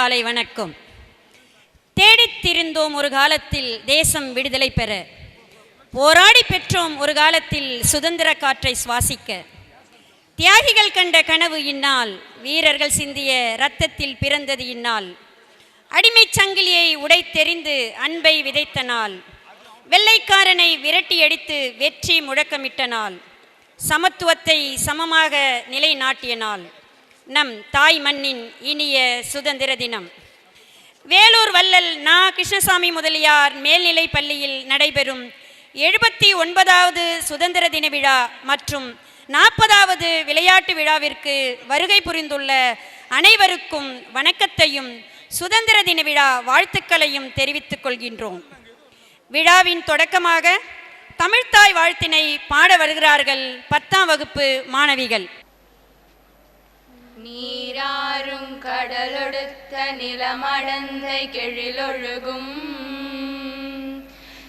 காலை வணக்கம். தேடித்திருந்தோம் ஒரு காலத்தில் தேசம் விடுதலை பெற. போராடி பெற்றோம் ஒரு காலத்தில் சுதந்திர காற்றை சுவாசிக்க. தியாகிகள் கண்ட கனவு இந்நாள் வீரர்கள் சிந்திய இரத்தத்தில் பிறந்தது இந்நாள். அடிமை சங்கிலியை உடைத்தெறிந்து அன்பை விதைத்த நாள். வெள்ளைக்காரனை விரட்டியடித்து வெற்றி முழக்கமிட்ட நாள். சமத்துவத்தை சமமாக நிலைநாட்டிய நாள். நம் தாய் மண்ணின் இனிய சுதந்திர தினம். வேலூர் வள்ளல் நா. கிருஷ்ணசாமி முதலியார் மேல்நிலை பள்ளியில் நடைபெறும் எழுபத்தி ஒன்பதாவது சுதந்திர தின விழா மற்றும் நாற்பதாவது விளையாட்டு விழாவிற்கு வருகை புரிந்துள்ள அனைவருக்கும் வணக்கத்தையும் சுதந்திர தின விழா வாழ்த்துக்களையும் தெரிவித்துக் கொள்கின்றோம். விழாவின் தொடக்கமாக தமிழ்த்தாய் வாழ்த்தினை பாட வருகிறார்கள் பத்தாம் வகுப்பு மாணவிகள். கடலொடுத்த நிலமடந்தை கெழிலொழுகும்.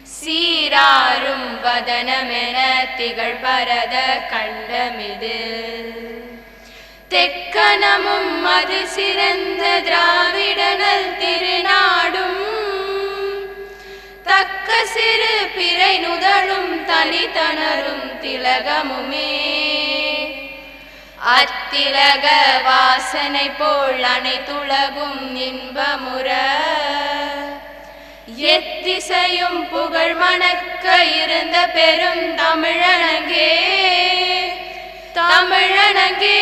சீராரும் வதனமென திகழ் பரத கண்டமிது. தெக்கனமும் அது சிறந்த திராவிடனல் திருநாடும். தக்க சிறு பிறை நுதலும் தனித்தனரும் திலகமுமே. அத்திலக வாசனை போல் அனைத்துலகும் இன்பமுற. எத்திசையும் புகழ் மணக்க இருந்த பெரும் தமிழனங்கே. தமிழனங்கே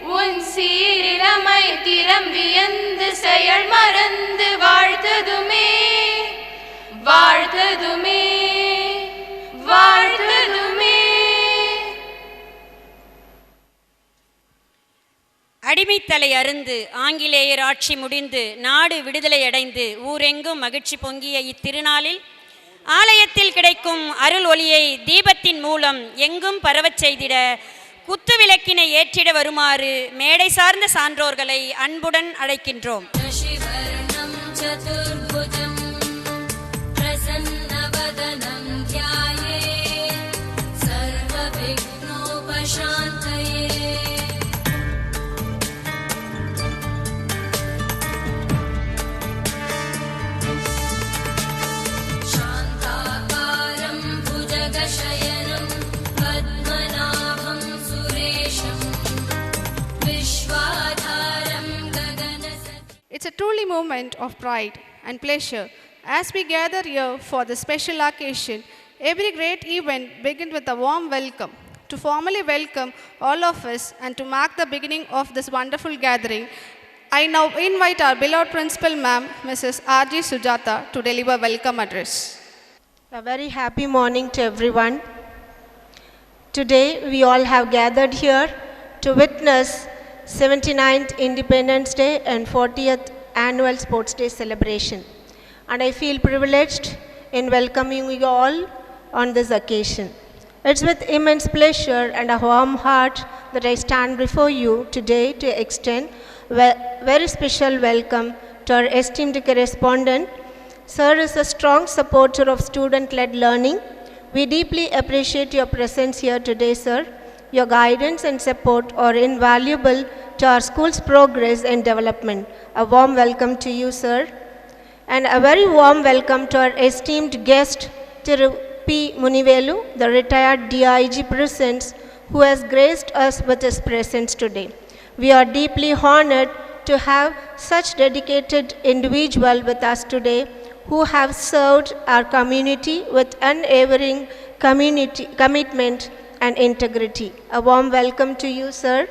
உன் சீரிலமை திறம் வியந்து செயல் மறந்து வாழ்த்ததுமே. வாழ்த்ததுமே அடிமைத்தலை அருந்து ஆங்கிலேயர் ஆட்சி முடிந்து நாடு விடுதலையடைந்து ஊரெங்கும் மகிழ்ச்சி பொங்கிய இத்திருநாளில் ஆலயத்தில் கிடைக்கும் அருள் ஒளியை தீபத்தின் மூலம் எங்கும் பரவச் செய்திட குத்துவிளக்கினை ஏற்றிட வருமாறு மேடை சார்ந்த சான்றோர்களை அன்புடன் அழைக்கின்றோம். A truly moment of pride and pleasure as we gather here for this special occasion. Every great event begins with a warm welcome. To formally welcome all of us and to mark the beginning of this wonderful gathering, I now invite our beloved principal ma'am, Mrs. R.G. Sujata, to deliver welcome address. A very happy morning to everyone. Today we all have gathered here to witness 79th Independence Day and 40th Annual Sports Day celebration. And I feel privileged in welcoming you all on this occasion. It's with immense pleasure and a warm heart that I stand before you today to extend a very special welcome to our esteemed correspondent, Sir is a strong supporter of student led learning. We deeply appreciate your presence here today, sir. Your guidance and support are invaluable to our school's progress and development. A warm welcome to you, sir. And a very warm welcome to our esteemed guest, Thiru P. Munivelu, the retired DIG presence, who has graced us with his presence today. We are deeply honored to have such dedicated individual with us today who have served our community with unwavering community commitment and integrity. A warm welcome to you, sir.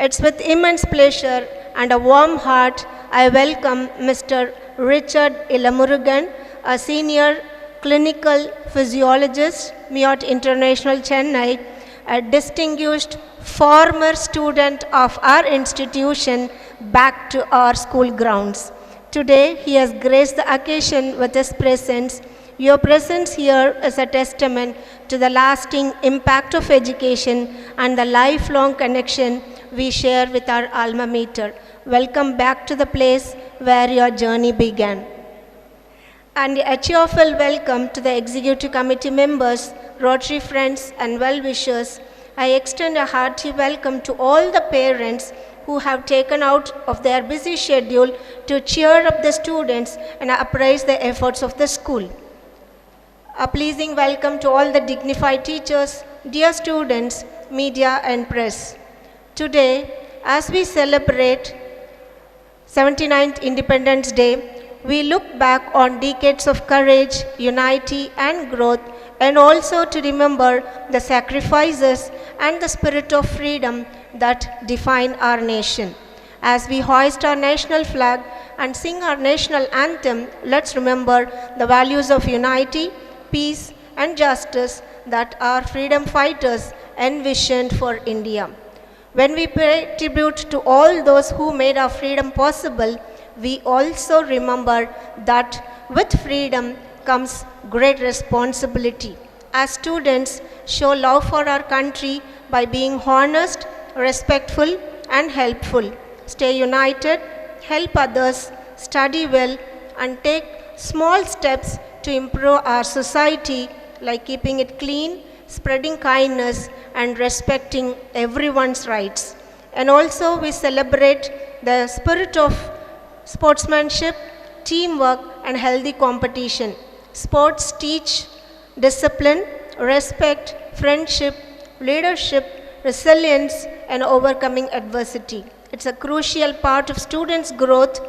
It's with immense pleasure and a warm heart I welcome Mr. Richard Ilamurugan, a senior clinical physiologist, Miyot International Chennai, a distinguished former student of our institution back to our school grounds. Today, he has graced the occasion with his presence. Your presence here is a testament to the lasting impact of education and the lifelong connection we share with our alma mater. Welcome back to the place where your journey began. And a cheerful welcome to the executive committee members, Rotary friends, and well wishers. I extend a hearty welcome to all the parents who have taken out of their busy schedule to cheer up the students and appraise the efforts of the school. A pleasing welcome to all the dignified teachers, dear students, media and press. Today, as we celebrate 79th Independence Day, we look back on decades of courage, unity, and growth, and also to remember the sacrifices and the spirit of freedom that define our nation. As we hoist our national flag and sing our national anthem, let's remember the values of unity, peace, and justice that our freedom fighters envisioned for India. When we pay tribute to all those who made our freedom possible, we also remember that with freedom comes great responsibility. As students, show love for our country by being honest, respectful, and helpful. Stay united, help others, study well, and take small steps to improve our society, like keeping it clean, spreading kindness, and respecting everyone's rights. And also, we celebrate the spirit of sportsmanship, teamwork, and healthy competition. Sports teach discipline, respect, friendship, leadership, resilience, and overcoming adversity. It's a crucial part of students' growth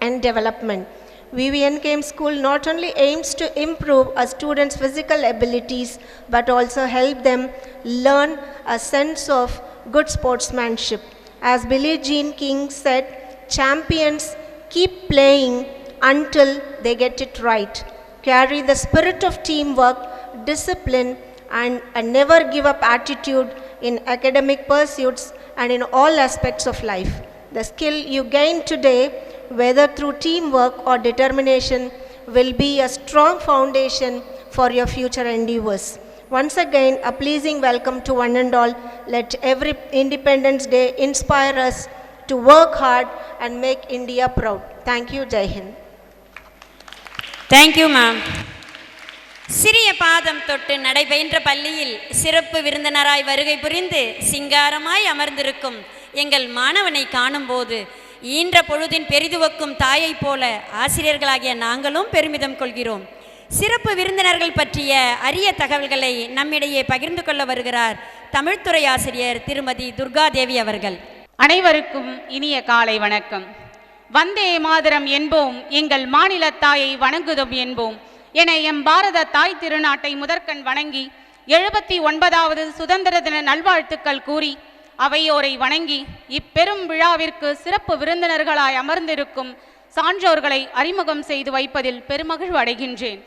and development. VVNKM School not only aims to improve a students' physical abilities but also help them learn a sense of good sportsmanship. As Billie Jean King said, champions keep playing until they get it right. Carry the spirit of teamwork, discipline, and a never give up attitude in academic pursuits and in all aspects of life. The skill you gain today, whether through teamwork or determination, will be a strong foundation for your future endeavors. Once again, a pleasing welcome to one and all. Let every Independence Day inspire us to work hard and make India proud. Thank you, Jai Hind. you, ma'am. சிறிய பாதம் தொட்டு நடைபெற்ற பள்ளியில் சிறப்பு விருந்தினராய் வருகை புரிந்து சிங்காரமாய் அமர்ந்திருக்கும் எங்கள் மாணவனை காணும்போது ஈன்ற பொழுதின் பெரிதுவக்கும் தாயைப் போல ஆசிரியர்களாகிய நாங்களும் பெருமிதம் கொள்கிறோம். சிறப்பு விருந்தினர்கள் பற்றிய அரிய தகவல்களை நம்மிடையே பகிர்ந்து கொள்ள வருகிறார் தமிழ்துறை ஆசிரியர் திருமதி துர்காதேவி அவர்கள். அனைவருக்கும் இனிய காலை வணக்கம். வந்தே மாதரம் என்போம் எங்கள் மாநில தாயை வணங்குதும் என்போம் என எம் பாரத தாய் திருநாட்டை முதற்கண் வணங்கி எழுபத்தி ஒன்பதாவது சுதந்திர தின நல்வாழ்த்துக்கள் கூறி அவையோரை வணங்கி இப்பெரும் விழாவிற்கு சிறப்பு விருந்தினர்களாய் அமர்ந்திருக்கும் சான்றோர்களை அறிமுகம் செய்து வைப்பதில் பெருமகிழ்வு அடைகின்றேன்.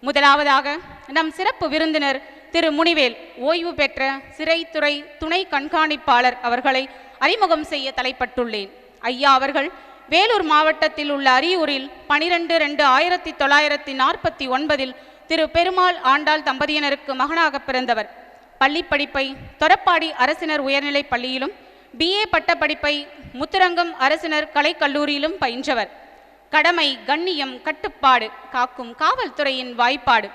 முதலாவதாக நம் சிறப்பு விருந்தினர் திரு. முனிவேல் ஓய்வு பெற்ற சிறைத்துறை துணை கண்காணிப்பாளர் அவர்களை அறிமுகம் செய்ய தலைப்பட்டுள்ளேன். ஐயா அவர்கள் வேலூர் மாவட்டத்தில் உள்ள அரியூரில் பனிரெண்டு ரெண்டு ஆயிரத்தி தொள்ளாயிரத்தி நாற்பத்தி ஒன்பதில் திரு. பெருமாள் ஆண்டாள் தம்பதியினருக்கு மகனாக பிறந்தவர். பள்ளி படிப்பை தொரப்பாடி அரசினர் உயர்நிலைப் பள்ளியிலும் பிஏ பட்டப்படிப்பை முத்துரங்கம் அரசினர் கலைக்கல்லூரியிலும் பயின்றவர். கடமை கண்ணியம் கட்டுப்பாடு காக்கும் காவல்துறையின் வாய்ப்பாடு.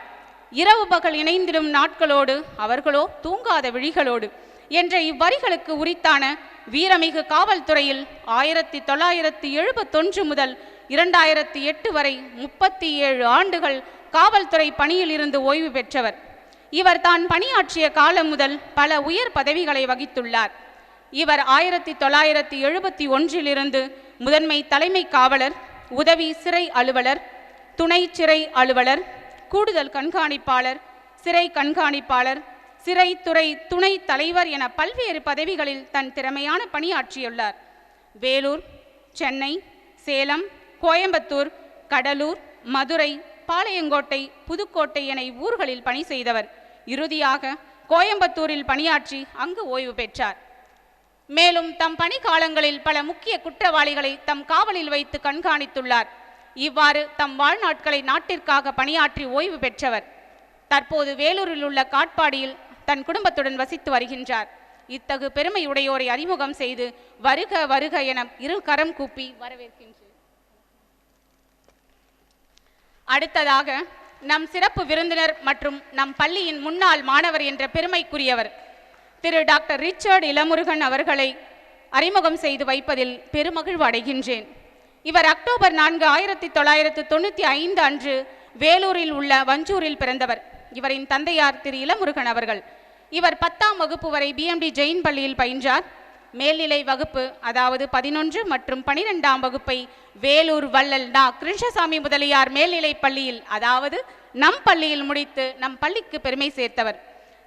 இரவு பகல் இணைந்திடும் நாட்களோடு அவர்களோ தூங்காத விழிகளோடு என்ற இவ்வரிகளுக்கு உரித்தான வீரமிகு காவல்துறையில் ஆயிரத்தி தொள்ளாயிரத்தி எழுபத்தொன்று முதல் இரண்டாயிரத்தி எட்டு வரை முப்பத்தி ஏழு ஆண்டுகள் காவல்துறை பணியில் இருந்து ஓய்வு பெற்றவர். இவர் தான் பணியாற்றிய காலம் முதல் பல உயர் பதவிகளை வகித்துள்ளார். இவர் ஆயிரத்தி தொள்ளாயிரத்தி எழுபத்தி ஒன்றிலிருந்து முதன்மை தலைமை காவலர் உதவி சிறை அலுவலர் துணை சிறை அலுவலர் கூடுதல் கண்காணிப்பாளர் சிறை கண்காணிப்பாளர் சிறைத்துறை துணை தலைவர் என பல்வேறு பதவிகளில் தன் திறமையான பணியாற்றியுள்ளார். வேலூர் சென்னை சேலம் கோயம்புத்தூர் கடலூர் மதுரை பாளையங்கோட்டை புதுக்கோட்டை என ஊர்களில் பணி செய்தவர். இறுதியாக கோயம்புத்தூரில் பணியாற்றி அங்கு ஓய்வு பெற்றார். மேலும் தம் பணி காலங்களில் பல முக்கிய குற்றவாளிகளை தம் காவலில் வைத்து கண்காணித்துள்ளார். இவ்வாறு தம் வாழ்நாட்களை நாட்டிற்காக பணியாற்றி ஓய்வு பெற்றவர். தற்போது வேலூரில் உள்ள காட்பாடியில் தன் குடும்பத்துடன் வசித்து வருகின்றார். இத்தகு பெருமையுடையோரை அறிமுகம் செய்து வருக வருக என இரு கரம் கூப்பி வரவேற்கின்றேன். அடுத்ததாக நம் சிறப்பு விருந்தினர் மற்றும் நம் பள்ளியின் முன்னாள் மாணவர் என்ற பெருமைக்குரியவர் திரு டாக்டர் ரிச்சர்ட் இளமுருகன் அவர்களை அறிமுகம் செய்து வைப்பதில் பெருமகிழ்வு அடைகின்றேன். இவர் அக்டோபர் நான்கு ஆயிரத்தி தொள்ளாயிரத்து தொண்ணூற்றி ஐந்து அன்று வேலூரில் உள்ள வஞ்சூரில் பிறந்தவர். இவரின் தந்தையார் திரு இளமுருகன் அவர்கள். இவர் பத்தாம் வகுப்பு வரை பிஎம்டி ஜெயின் பள்ளியில் பயின்றார். மேல்நிலை வகுப்பு அதாவது பதினொன்று மற்றும் பனிரெண்டாம் வகுப்பை வேலூர் வள்ளல் டா கிருஷ்ணசாமி முதலியார் மேல்நிலை பள்ளியில் அதாவது நம் பள்ளியில் முடித்து நம் பள்ளிக்கு பெருமை சேர்த்தவர்.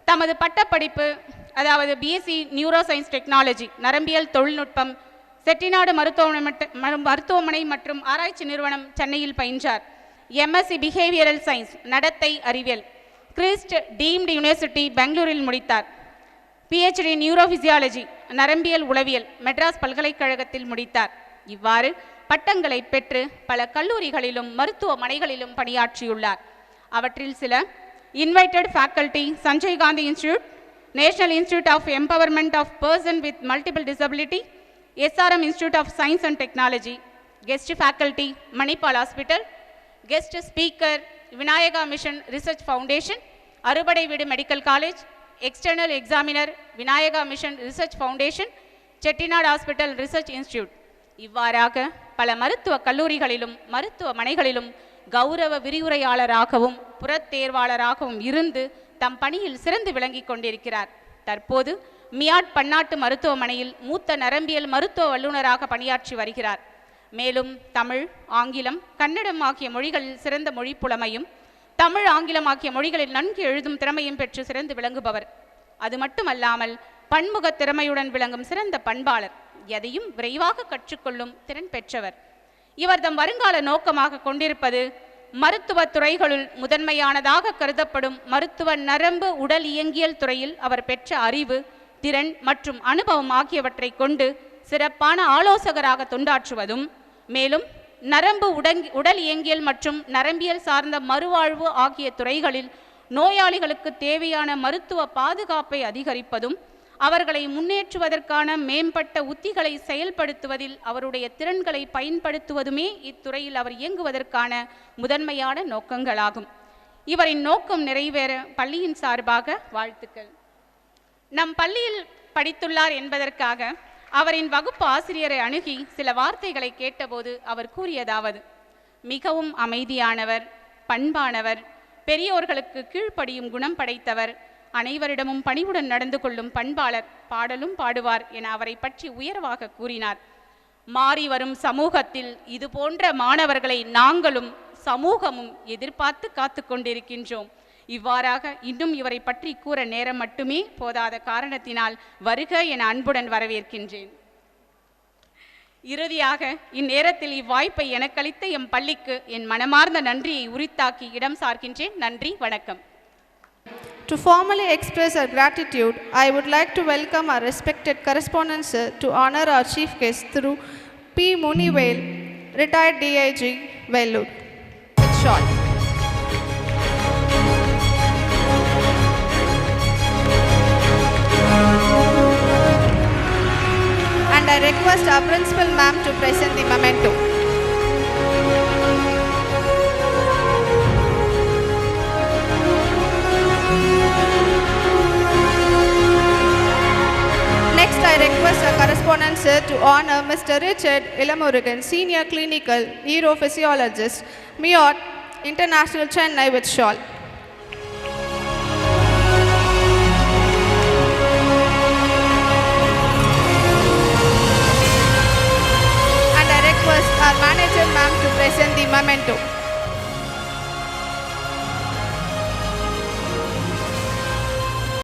தமது பட்டப்படிப்பு அதாவது பிஎஸ்சி நியூரோ சயின்ஸ் டெக்னாலஜி நரம்பியல் தொழில்நுட்பம் செட்டிநாடு மருத்துவமனை மரு- மருத்துவமனை மற்றும் ஆராய்ச்சி நிறுவனம் சென்னையில் பயின்றார். எம்எஸ்சி பிஹேவியரல் சயின்ஸ் நடத்தை அறிவியல் கிறிஸ்ட் டீம்டு யூனிவர்சிட்டி பெங்களூரில் முடித்தார். பிஹெச்டி நியூரோஃபிசியாலஜி நரம்பியல் உளவியல் மெட்ராஸ் பல்கலைக்கழகத்தில் முடித்தார். இவ்வாறு பட்டங்களை பெற்று பல கல்லூரிகளிலும் மருத்துவமனைகளிலும் பணியாற்றியுள்ளார். அவற்றில் சில invited faculty Sanjay Gandhi institute national institute of empowerment of person with multiple disability SRM institute of science and technology guest faculty Manipal hospital guest speaker Vinayaka mission research foundation Arupadai Veedu medical college external examiner Vinayaka mission research foundation Chettinad hospital research institute இவ்வாறாக பல மருத்துவ கல்லூரிகளிலும் மருத்துவமனைகளிலும் கௌரவ விரிவுரையாளராகவும் புறத்தேர்வாளராகவும் இருந்து தம் பணியில் சிறந்து விளங்கிக் கொண்டிருக்கிறார். தற்போது மியாட் பன்னாட்டு மருத்துவமனையில் மூத்த நரம்பியல் மருத்துவ வல்லுநராக பணியாற்றி வருகிறார். மேலும் தமிழ் ஆங்கிலம் கன்னடம் ஆகிய மொழிகளில் சிறந்த மொழி புலமையும் தமிழ் ஆங்கிலம் ஆகிய மொழிகளில் நன்கு எழுதும் திறமையும் பெற்று சிறந்து விளங்குபவர். அது மட்டுமல்லாமல் பன்முக திறமையுடன் விளங்கும் சிறந்த பண்பாளர். எதையும் விரைவாக கற்றுக்கொள்ளும் திறன் பெற்றவர். இவர் தம் வருங்கால நோக்கமாக கொண்டிருப்பது மருத்துவ துறைகளுள் முதன்மையானதாக கருதப்படும் மருத்துவ நரம்பு உடல் இயங்கியல் துறையில் அவர் பெற்ற அறிவு திறன் மற்றும் அனுபவம் ஆகியவற்றை கொண்டு சிறப்பான ஆலோசகராக தொண்டாற்றுவதும் மேலும் நரம்பு உடங் உடல் இயங்கியல் மற்றும் நரம்பியல் சார்ந்த மறுவாழ்வு ஆகிய துறைகளில் நோயாளிகளுக்கு தேவையான மருத்துவ பாதுகாப்பை அதிகரிப்பதும் அவர்களை முன்னேற்றுவதற்கான மேம்பட்ட உத்திகளை செயல்படுத்துவதில் அவருடைய திறன்களை பயன்படுத்துவதுமே இத்துறையில் அவர் இயங்குவதற்கான முதன்மையான நோக்கங்களாகும். இவரின் நோக்கம் நிறைவேற பள்ளியின் சார்பாக வாழ்த்துக்கள். நம் பள்ளியில் படித்துள்ளார் என்பதற்காக அவரின் வகுப்பு ஆசிரியரை அணுகி சில வார்த்தைகளை கேட்டபோது அவர் கூறியதாவது மிகவும் அமைதியானவர் பண்பானவர் பெரியோர்களுக்கு கீழ்ப்படியும் குணம் படைத்தவர் அனைவரிடமும் பணிவுடன் நடந்து கொள்ளும் பண்பாளர் பாடலும் பாடுவார் என அவரை பற்றி உயர்வாக கூறினார். மாறி வரும் சமூகத்தில் இது போன்ற மாணவர்களை நாங்களும் சமூகமும் எதிர்பார்த்து காத்து கொண்டிருக்கின்றோம். இவ்வாறாக இன்னும் இவரை பற்றி கூற நேரம் மட்டுமே போதாத காரணத்தினால் வருக என அன்புடன் வரவேற்கின்றேன் இறுதியாக இந்நேரத்தில் இவ்வாய்ப்பை எனக்களித்த எம் பள்ளிக்கு என் மனமார்ந்த நன்றியை உரித்தாக்கி இடம் சார்கின்றேன் நன்றி வணக்கம் To formally express our gratitude, I would like to welcome our respected correspondent sir to honor our chief guest through P. Munivel, retired DIG, Vellore. With short. Request our principal ma'am to present the memento. Next, I request our correspondent sir to honor Mr. Richard Ilamurugan, Senior Clinical Neurophysiologist, MIOT, International Chennai with shawl. workers are managers ma'am to present the memento.